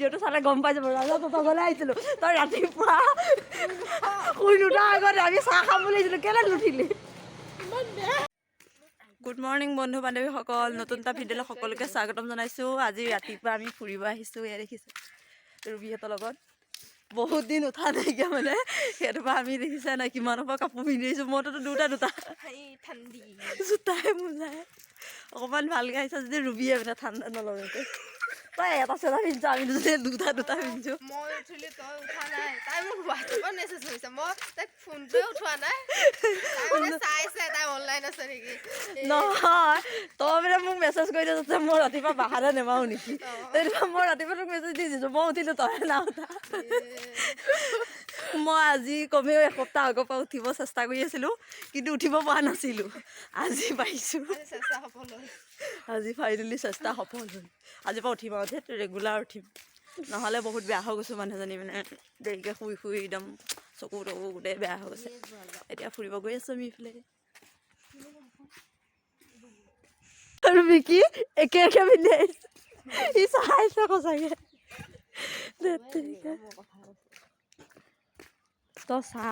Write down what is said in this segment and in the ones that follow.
ভিডিঅ'টো চালে গম পাই যাব। ৰাজা তহঁতৰ ঘৰলৈ আহিছিলোঁ। তই ৰাতিপুৱা শুই নুঠাৰ আগত আমি চাহ খাম বুলি আহিছিলোঁ কেলৈ নুঠিলি? গুড মৰ্ণিং বন্ধু বান্ধৱীসকল নতুন এটা ভিডিঅ'লৈ সকলোকে স্বাগতম জনাইছোঁ। আজি ৰাতিপুৱা আমি ফুৰিব আহিছোঁ এয়া দেখিছোঁ ৰুবিহঁতৰ লগত। বহুত দিন উঠা নাইকিয়া মানে। সেইটো পৰা আমি দেখিছা নাই কিমানৰ পৰা কাপোৰ পিন্ধি আহিছোঁ। মইতো দুটা দুটা জোতাই মোজাই। অকণমান ভালকৈ আহিছা যদি ৰুবিয়ে মানে ঠাণ্ডা নলগাকৈ। তই এটা চেটা পিন্ধিছ আমি যদি দুটা দুটা পিন্ধিছোঁ মই উঠিলি তই উঠা নাই তাই মোক হোৱাটছএপত মেছেজ কৰিছে মই তাইক ফোনটোৱে উঠোৱা নাই। চাইছে তাই অনলাইন আছে নেকি? নহয় তই মানে মোক মেছেজ কৰি দিছ যে মই ৰাতিপুৱা বাহাৰে নেমাৰো নেকি? মই ৰাতিপুৱা তোক মেছেজ দি দিছোঁ মই উঠিলোঁ তই নাই মই আজি কমেও এসপ্তাহ আগৰ পৰা উঠিব চেষ্টা কৰি আছিলোঁ কিন্তু উঠিব পৰা নাছিলোঁ। আজি পাইছোঁ। আজি ফাইনেলি চেষ্টা সফল হ'ল। আজিৰ পৰা উঠিম আৰু দেই ৰেগুলাৰ উঠিম। নহ'লে বহুত বেয়া হৈ গৈছোঁ মানুহজনী মানে। দেৰিকৈ শুই শুই একদম চকু তকু গোটেই বেয়া হৈ গৈছে। এতিয়া ফুৰিব গৈ আছোঁ আমি ইফালে। আৰু বিকি একে একে পিন্ধি। আহিছে সি চাইছে সঁচাকৈ। ধেৎ তেৰিকা। তই চা।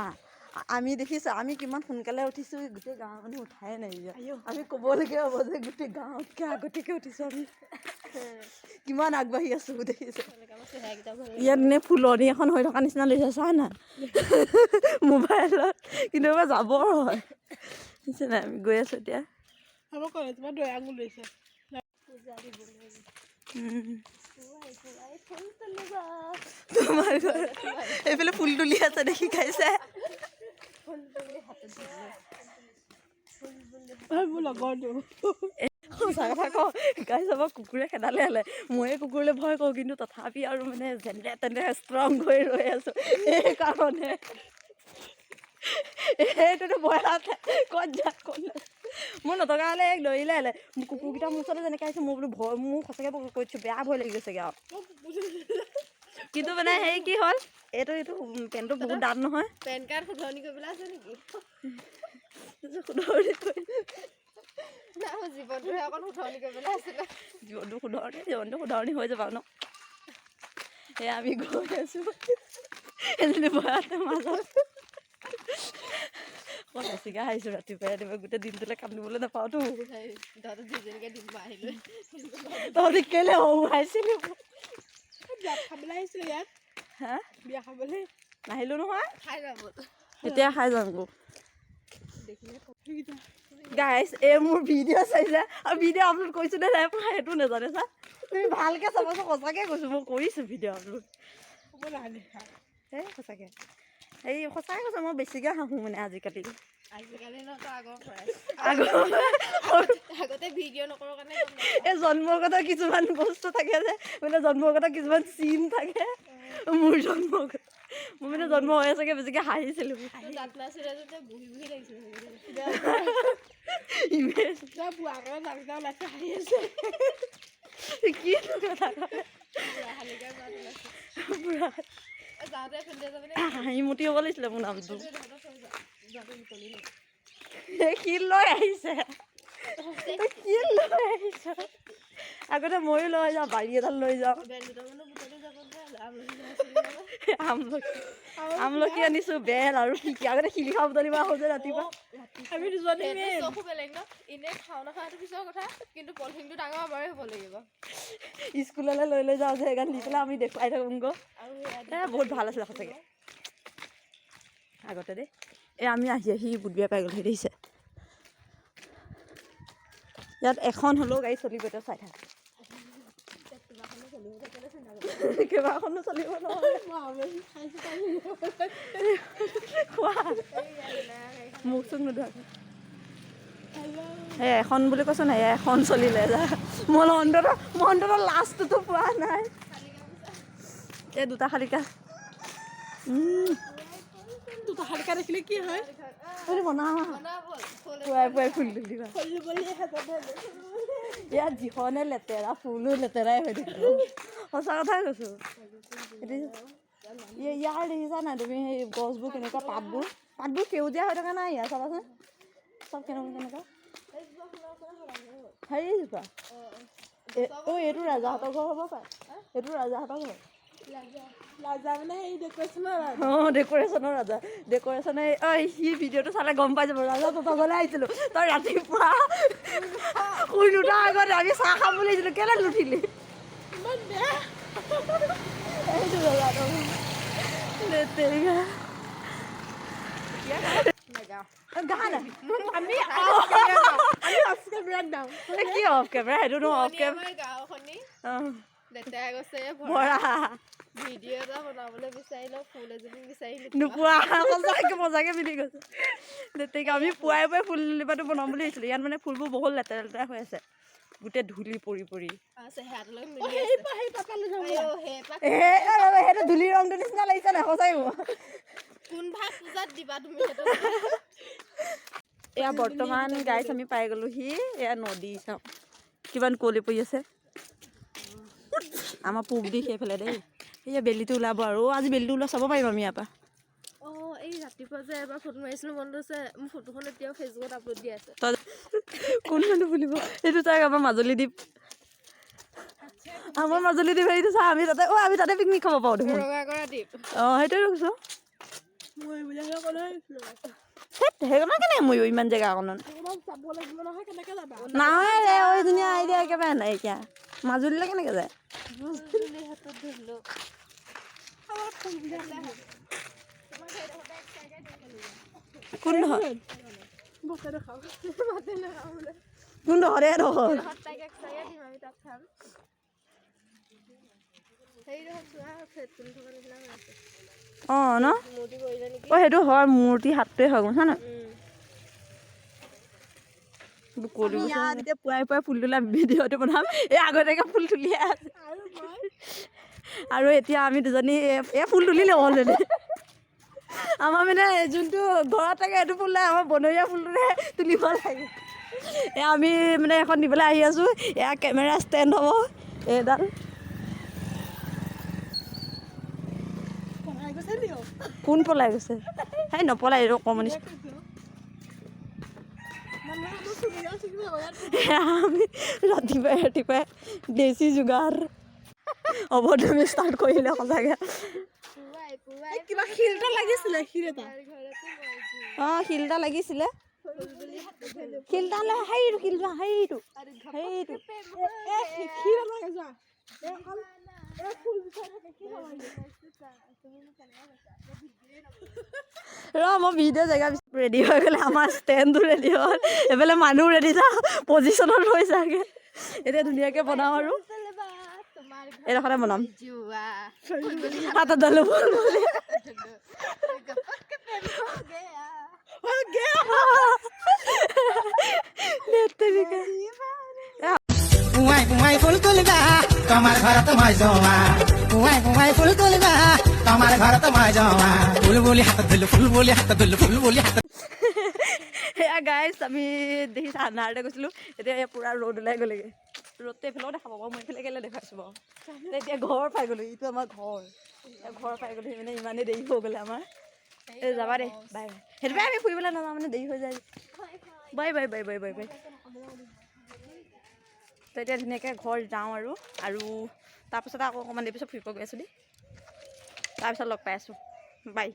আমি দেখিছোঁ আমি কিমান সোনকালে উঠিছোঁ গোটেই গাঁৱৰ মানুহ উঠাই নাই। আমি ক'বলগীয়া হ'ব যে গোটেই গাঁৱতকৈ আগতীয়াকৈ উঠিছোঁ আমি। কিমান আগবাঢ়ি আছোঁ দেখিছোঁ। ইয়াত নে ফুলনি এখন হৈ থকা নিচিনা লাগিছে চা না মোবাইলত কিন্তু এবাৰ যাবৰ হয়। নাই? আমি গৈ আছোঁ এতিয়া। আমাৰ কলেজৰ দৈ আঙুল লৈছে ঘৰ এইফালে ফুল তুলি আছে দেখি খাইছে। কুকুৰে খেদালে হ'লে। ময়ে কুকুৰলৈ ভয় কৰোঁ, কিন্তু তথাপি আৰু মানে যেনে তেনে ষ্ট্ৰং হৈ ৰৈ আছোঁ, সেইকাৰণে। সেইটোতো ভয় আছে ক'ত যা ক'ত না মই নথকা হ'লে এক দৌৰিলে হ'লে কুকুৰকেইটা মোৰ ওচৰলৈ যেনেকৈ আহিছে মোৰ বোলো ভয় মোৰ সঁচাকৈ কৈছোঁ বেয়া ভয় লাগি গৈছেগৈ আৰু। কিন্তু মানে হেৰি কি হ'ল এইটো এইটো পেণ্টটো বহুত দাম নহয়। পেন কাৰ্ড শুধৰণি কৰিবলৈ আছে নেকি? শুধৰণি কৰি নাই অকণ শুধৰণি কৰিবলৈ আছিলে। জীৱনটো শুধৰণি জীৱনটো শুধৰণি হৈ যাব ন। সেয়া আমি গৈ আছোঁ। এজনী মাজত। মই বেছিকৈ আহিছোঁ ৰাতিপুৱাই ৰাতিপুৱাই গোটেই দিনটোলৈ নাপাওঁতো তহঁতৰ দুইজনীকে দিম তহঁতি কেলৈ খাবলৈ আহিছিলোঁ ইয়াত হা বিয়া খাবলৈ নাহিলোঁ নহয় খাই যাব এতিয়া খাই যাম গাইছ এই মোৰ ভিডিঅ' চাইছে আৰু ভিডিঅ' আপলোড কৰিছোঁ নে নাই পোৱা সেইটো নাজানে চা তুমি ভালকৈ চাবচোন সঁচাকৈ কৈছোঁ মই কৰিছোঁ ভিডিঅ' আপলোড সঁচাকৈ এই সঁচাকৈ কৈছোঁ মই বেছিকৈ হাঁহোঁ মানে আজিকালি। এই জন্মগত কিছুমান বস্তু থাকে যে মানে জন্মগত কিছুমান চিন থাকে। মোৰ জন্মগত মোৰ মানে জন্ম হৈ আছেগে বেছিকৈ হাঁহিছিলোঁ। কি হ'ব লাগিছিলে মোৰ নামটো। কি লৈ আহিছে? কি লৈ আহিছ? আগতে ময়ো লৈ যাওঁ, বাৰী এডাল লৈ যাওঁ। আমলখি। আনিছোঁ বেল আৰু কি কি আগতে শিলিখা বুটলিব আহোঁ যে ৰাতিপুৱা। আমি দুজনী চকু বেলেগ ন? এনেই খাওঁ নাখাওঁ সেইটো পিছৰ কথা কিন্তু পলিথিনটো ডাঙৰ আমাৰে হ'ব লাগিব। স্কুললৈ লৈ লৈ যাওঁ যে সেইকাৰণে দি পেলাই আমি দেখুৱাই থাকোঁগৈ। আৰু বহুত ভাল আছিলে সঁচাকৈ। আগতে দেই। এই আমি আহি আহি বুধবীয়া পাই গ'লোহি দেখিছে। ইয়াত এখন হ'লেও গাড়ী চলিব এতিয়া চাই থাক। কেইবাখনো চলিব খোৱা মুখ চুখ নোধোৱাকৈ এই এখন বুলি কৈছোঁ নাই এখন চলিলে যা। মই অন্তত মই অন্তত লাষ্টটোতো পোৱা নাই। এই দুটা শালিকা। দুটা শালিকা দেখিলে কি হয়? বনাওঁ পুৱাই পুৱাই ফুল তুলিবা ইয়াত যিখনে লেতেৰা ফুলো লেতেৰাই হৈ থাকিব। সঁচা কথাই কৈছোঁ ইয়াৰ দেখিছা নাই তুমি সেই গছবোৰ কেনেকুৱা পাতবোৰ পাতবোৰ সেউজীয়া হৈ থকা নাই ইয়াৰ চাবাচোন চব কেনেকুৱা কেনেকুৱা হেৰিজোপা অ' এইটো ৰাজাহঁতৰ ঘৰ হ'ব পাৰে এইটো ৰাজাহঁতৰ ঘৰ অঁ ডেক'ৰেশ্যনৰ ৰাজা ডেক'ৰেশ্যনে ঐ সি ভিডিঅ'টো চালে গম পাই যাব ৰাজা তহঁতৰ ঘৰলৈ আহিছিলোঁ তই ৰাতিপুৱা শুই নুঠাৰ আগত আমি চাহ খাম বুলি আহিছিলোঁ কেলৈ নুঠিলি কি অফ কেমেৰা সেইটো নো অফ কেমেৰা আমি পুৱাই পুৱাই ফুল বনাম বুলি ভাবিছিলোঁ ইয়াত মানে ফুলবোৰ বহুত লেতেৰা লেতেৰা হৈ আছে গোটেই ধূলি পৰি পৰি। সেইটো ধূলি ৰংটো নিচিনা লাগিছে নাই সঁচাই এয়া বৰ্তমান গাইছ আমি পাই গ'লোহি এয়া নদী চাওঁ। কিমান কুঁৱলী পৰি আছে। আমাৰ পূব দি সেইফালে দেই। সেয়া বেলিটো ওলাব আৰু। আজি বেলিটো ওলোৱা চাব পাৰিম আমি ইয়াৰ পৰা ৰাতিপুৱা যে এবাৰ ফটো মাৰিছিলোঁ মনত আছে মোৰ ফটোখন এতিয়াও ফেচবুকত আপলোড দি আছে। কোন মানুহ বুলিব? সেইটো চাই আমাৰ মাজুলী দ্বীপ আমাৰ মাজুলী দ্বীপ হেৰিটো চা আমি তাতে অঁ আমি তাতে পিকনিক খাব পাৰোঁ দেখোন। ৰঙা দ্বীপ অঁ সেইটোৱে হেত সেইকণত কেনেকৈ ময়ো ইমান কেনেকৈ যাবা? নাই ৰে ঐ আইডিয়া একেবাৰে নাইকিয়া মাজুলীলৈ কেনেকৈ যায়? তুলি নিচিনা হৈ আছে অঁ ন? অঁ সেইটো হয় মূৰ্তি হাতটোৱে হয় গম না এতিয়া পুৱাই পুৱাই ফুল তোলা ভিডিঅ'টো বনাম। এই আগতীয়াকৈ ফুল তুলিয়ে আছে। আৰু এতিয়া আমি দুজনী এই ফুল তুলিলে অলৰেডি আমাৰ মানে যোনটো ঘৰত থাকে সেইটো ফুল নাই আমাৰ বনৰীয়া ফুলটোহে তুলিব লাগে। এয়া আমি মানে এখন দিবলৈ আহি আছোঁ। এয়া কেমেৰা ষ্টেণ্ড হ'ব। এইডাল কোন পলাই গৈছে? সেই নপলাই এইটো অকণমানি আমি ৰাতিপুৱাই ৰাতিপুৱাই দেশী যোগাৰ অৱধমি ষ্টাৰ্ট কৰিলে সঁচাকৈ। কিবা শিল এটা লাগিছিলে শিল এটা। অঁ শিল এটা লাগিছিলে শিল এটা হ'লে সেইটো শিল যোৱা। সেইটো সেইটো শিল এটা যোৱা ৰ মই ভিডিঅ' জেগা ৰেডি হৈ গ'লে আমাৰ ষ্টেণ্ডটো ৰেডি হ'ল। এইফালে মানুহ ৰেডি চা পজিশ্যনত ৰৈছাগে এতিয়া ধুনীয়াকৈ বনাওঁ আৰু। বনাম। যোৱা হাতত ডালো ফুল বুলি। ফুল তুলিবা তোমাৰ ঘৰত মই যোৱা পুৱাই পুৱাই ফুল তুলিবা তোমাৰ ঘৰত মই যোৱা ফুল বুলি হাতত ধৰিলো ফুল বুলি হাতত ধৰিলো ফুল বুলি হাতত সেয়া গাইছ আমি দেখিছা আন্ধাৰতে গৈছিলোঁ এতিয়া পূৰা ৰ'দ ওলাই গ'লেগৈ ৰ'দটো এইফালেও দেখাব বাৰু মই এইফালে কেলৈ দেখাইছোঁ বাৰু। এতিয়া ঘৰ পাই গ'লোঁ ইটো আমাৰ ঘৰ। ঘৰ পাই গ'লোঁ মানে ইমানেই দেৰি হৈ গ'লে আমাৰ। এই যাবা দেই বাই বাই সেইটোপাই আমি ফুৰিবলৈ নাযাওঁ মানে দেৰি হৈ যায়। Bye bye bye bye bye bye তো এতিয়া ধুনীয়াকৈ ঘৰ যাওঁ আৰু আৰু তাৰপিছতে আকৌ অকণমান দেৰি পিছত ফুৰিব গৈ আছোঁ দেই। তাৰপিছত লগ পাই আছোঁ। বাই।